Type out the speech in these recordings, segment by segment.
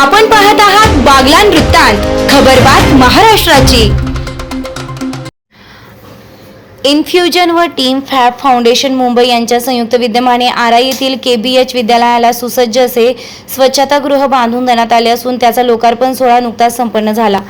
आपण पाहत आहात बागलान वृत्तांत खबरबात महाराष्ट्राची. इन्फ्युजन व टीम फॅब फाउंडेशन मुंबई यांच्या संयुक्त विद्यमाने आरा येथील के बी एच विद्यालयाला सुसज्ज असे स्वच्छतागृह बांधून देण्यात आले असून त्याचा लोकार्पण सोहळा नुकताच संपन्न झाला.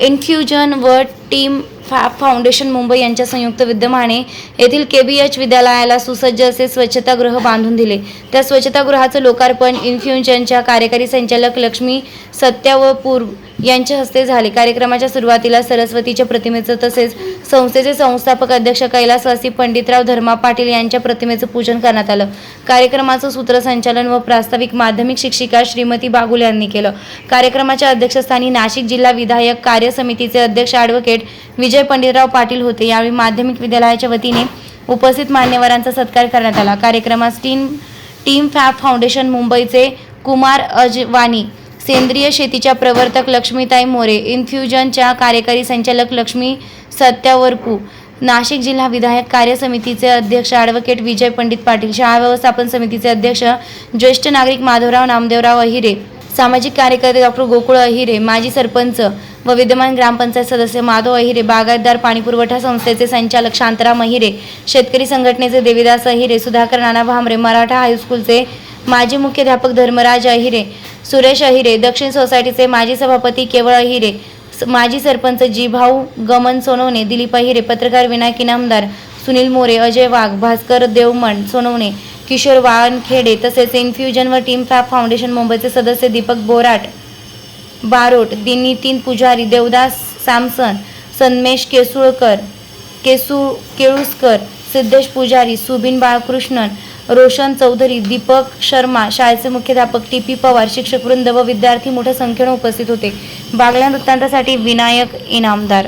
इन्फ्युजन व टीम फॅब फाउंडेशन मुंबई यांच्या संयुक्त विद्यमाने येथील के बी एच विद्यालयाला सुसज्ज असे स्वच्छतागृह बांधून दिले. त्या स्वच्छतागृहाचं लोकार्पण इन्फ्युजनच्या कार्यकारी संचालक लक्ष्मी सत्या व पूर्व यांच्या हस्ते झाले. कार्यक्रमाच्या सुरुवातीला सरस्वतीच्या प्रतिमेचं तसेच संस्थेचे संस्थापक अध्यक्ष कैलासवासी पंडितराव धर्मा पाटील यांच्या प्रतिमेचं पूजन करण्यात आलं. कार्यक्रमाचं सूत्रसंचालन व प्रास्ताविक माध्यमिक शिक्षिका श्रीमती बागुल यांनी केलं. कार्यक्रमाच्या अध्यक्षस्थानी नाशिक जिल्हा विधायक कार्य समितीचे अध्यक्ष ॲडव्होकेट विजय पंडितराव पाटील होते. यावेळी माध्यमिक विद्यालयाच्या वतीने उपस्थित मान्यवरांचा सत्कार करण्यात आला. कार्यक्रमास टीम टीम फॅब फाउंडेशन मुंबईचे कुमार अजवानी सेंद्रिय शेतीच्या प्रवर्तक लक्ष्मीताई मोरे इन्फ्युजनच्या कार्यकारी संचालक लक्ष्मी सत्यावरपू नाशिक जिल्हा विधायक कार्य समितीचे अध्यक्ष ॲडव्होकेट विजय पंडित पाटील शाळा व्यवस्थापन समितीचे अध्यक्ष ज्येष्ठ नागरिक माधवराव नामदेवराव अहिरे सामाजिक कार्यकर्ते डॉक्टर गोकुळ अहिरे माजी सरपंच व विद्यमान ग्रामपंचायत सदस्य माधव अहिरे बागायतदार पाणीपुरवठा संस्थेचे संचालक शांताराम अहिरे शेतकरी संघटनेचे देविदास अहिरे सुधाकर नाना भामरे मराठा हायस्कूलचे माजी मुख्याध्यापक धर्मराज अहिरे सुरेश अहिरे दक्षिण सोसायटीचे माजी सभापती केवळ अहिरे माजी सरपंच जीभाऊ गमन सोनवणे दिलीप अहिरे पत्रकार विनायक इनामदार सुनील मोरे अजय वाघ भास्कर देवमण सोनवणे किशोर वाळनखेडे तसेच इन्फ्युजन व टीम फॅब फाउंडेशन मुंबईचे सदस्य दीपक बोराट बारोट दि नितीन पुजारी देवदास सॅमसन सन्मेश केसुळकर केसू केळुसकर सिद्धेश पुजारी सुबिन बाळकृष्णन रोशन चौधरी दीपक शर्मा शाळेचे मुख्याध्यापक टी पी पवार शिक्षक वृंद व विद्यार्थी मोठ्या संख्येने उपस्थित होते. बागल्या वृत्तांतासाठी विनायक इनामदार